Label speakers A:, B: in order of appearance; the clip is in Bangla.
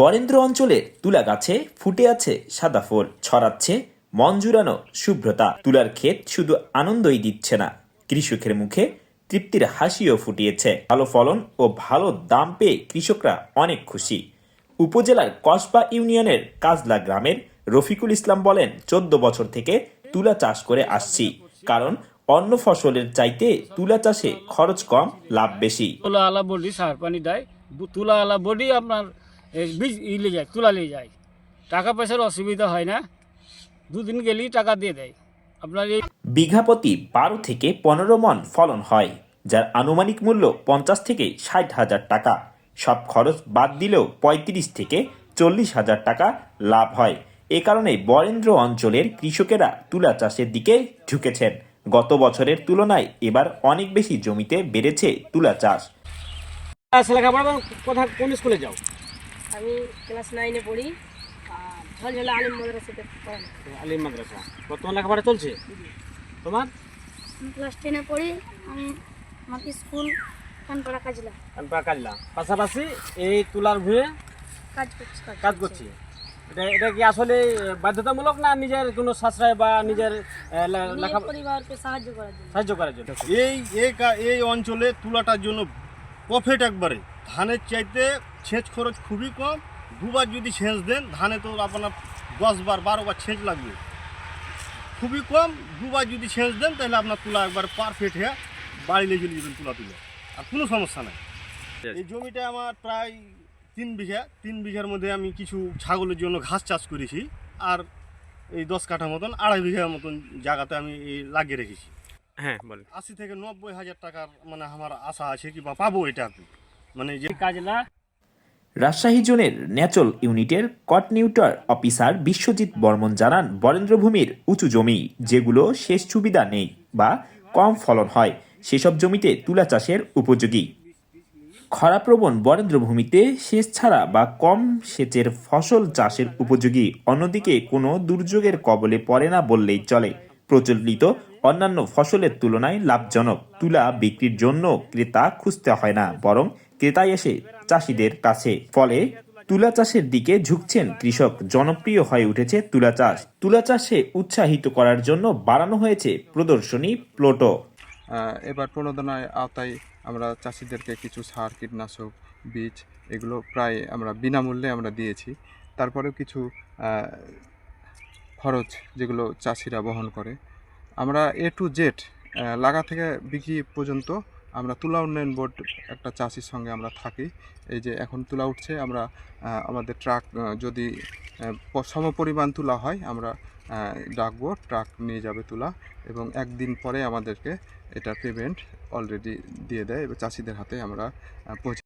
A: বরেন্দ্র অঞ্চলের তুলা গাছে ফুটে আছে সাদা ফুল, ছড়াচ্ছে মন জুড়ানো শুভ্রতা। তুলার ক্ষেত শুধু আনন্দই দিচ্ছে না, কৃষকের মুখে তৃপ্তির হাসিও ফুটিয়েছে। ভালো ফলন ও ভালো দাম পেয়ে কৃষকরা অনেক খুশি। উপজেলার কসবা ইউনিয়নের কাজলা গ্রামের রফিকুল ইসলাম বলেন, চোদ্দ বছর থেকে তুলা চাষ করে আসছি, কারণ অন্য ফসলের চাইতে তুলা চাষে খরচ কম, লাভ বেশি।
B: তুলা আলা বডি সার পানি দেয়, তুলা আলা বডি আপনার বীজ ইলে যায় তুলা নিয়ে যায়। টাকা পয়সার অসুবিধা হয় না। দুদিন গেলেই টাকা দিয়ে দেয়। আপনার এই
A: বিঘাপতি বারো থেকে পনেরো মন ফলন হয় যার আনুমানিক মূল্য পঞ্চাশ থেকে ষাট হাজার টাকা। সব খরচ বাদ দিলেও পঁয়ত্রিশ থেকে চল্লিশ হাজার টাকা লাভ হয়। এ কারণে বরেন্দ্র অঞ্চলের কৃষকেরা তুলা চাষের দিকে ঝুঁকেছেন। গত বছরের তুলনায় এবার অনেক বেশি জমিতে বেড়েছে তুলা চাষ।
B: লেখাপড়া কোথা কোন স্কুলে যাও?
C: আমি ক্লাস নাইনে পড়ি। আর ঝলঝলা আলিম মাদ্রাসাতে পড়ানো
B: আলিম মাদ্রাসা। বর্তমান লেখাপড়া চলছে? তোমার?
D: আমি ক্লাস টেনে পড়ি। আমি আমার স্কুল কানপাড়া কাজলা।
B: কানপা কাজলা। পাশাপাশি এই তুলার ভুঁয়ে
D: কাজ করছি
B: কাজ করছি। এটা এটা কি আসলে বাধ্যতামূলক না নিজের কোনো সাশ্রয় বা নিজের লেখা
D: পরিবারকে সাহায্য করার জন্য।
B: সাহায্য করার জন্য।
E: এই এই কা- এই অঞ্চলে তুলাটার জন্য প্রফিট একবারে। ধানের চাইতে সেচ খরচ খুবই কম। দুবার যদি সেচ দেন ধানে তো আপনার দশ বার বারো বার সেচ লাগবে। খুবই কম। দুবার যদি সেচ দেন তাহলে আপনার তুলা একবার পারফেক্ট হয়ে বাড়ি চলে যাবেন তুলা তুলে। আর কোনো সমস্যা নাই। এই জমিটা আমার প্রায় তিন বিঘা। তিন বিঘার মধ্যে আমি কিছু ছাগলের জন্য ঘাস চাষ করেছি। আর এই দশ কাঠা মতন আড়াই বিঘার মতন জায়গাতে আমি এই লাগিয়ে রেখেছি।
B: হ্যাঁ বলেন।
E: আশি থেকে নব্বই হাজার টাকার মানে আমার আশা আছে কি বা পাবো এটা। মানে যে কাজ
B: কাজলা
A: রাজশাহী জোনের ন্যাচল ইউনিটের কটনিউটার অফিসার বিশ্বজিৎ বর্মন জানান, বরেন্দ্রভূমির উঁচু জমি যেগুলো সেচ সুবিধা নেই বা কম ফলন হয়, সেসব জমিতে তুলা চাষের উপযোগী। খরাপ্রবণ বরেন্দ্রভূমিতে সেচ ছাড়া বা কম সেচের ফসল চাষের উপযোগী, অন্যদিকে কোনো দুর্যোগের কবলে পড়ে না বললেই চলে। প্রচলিত অন্যান্য ফসলের তুলনায় লাভজনক তুলা বিক্রির জন্য ক্রেতা খুঁজতে হয় না, বরং ক্রেতাই এসে চাষিদের কাছে। ফলে তুলা চাষের দিকে ঝুঁকছেন কৃষক। জনপ্রিয় হয়ে উঠেছে তুলা চাষ। তুলা চাষে উৎসাহিত করার জন্য বাড়ানো হয়েছে প্রদর্শনী প্লোটো
F: এবার প্রণোদনার আওতায় আমরা চাষিদেরকে কিছু সার, কীটনাশক, বীজ এগুলো প্রায় আমরা বিনামূল্যে আমরা দিয়েছি। তারপরেও কিছু খরচ যেগুলো চাষিরা বহন করে। আমরা এ টু জেড লাগা থেকে বিক্রি পর্যন্ত আমরা তুলা উন্নয়ন বোর্ড একটা চাষির সঙ্গে আমরা থাকি। এই যে এখন তুলা উঠছে, আমরা আমাদের ট্রাক যদি সম পরিমাণ তুলা হয়, আমরা ডাকবো, ট্রাক নিয়ে যাবে তুলা এবং একদিন পরে আমাদেরকে এটা পেমেন্ট অলরেডি দিয়ে দেয় এবার চাষিদের হাতে আমরা পৌঁছে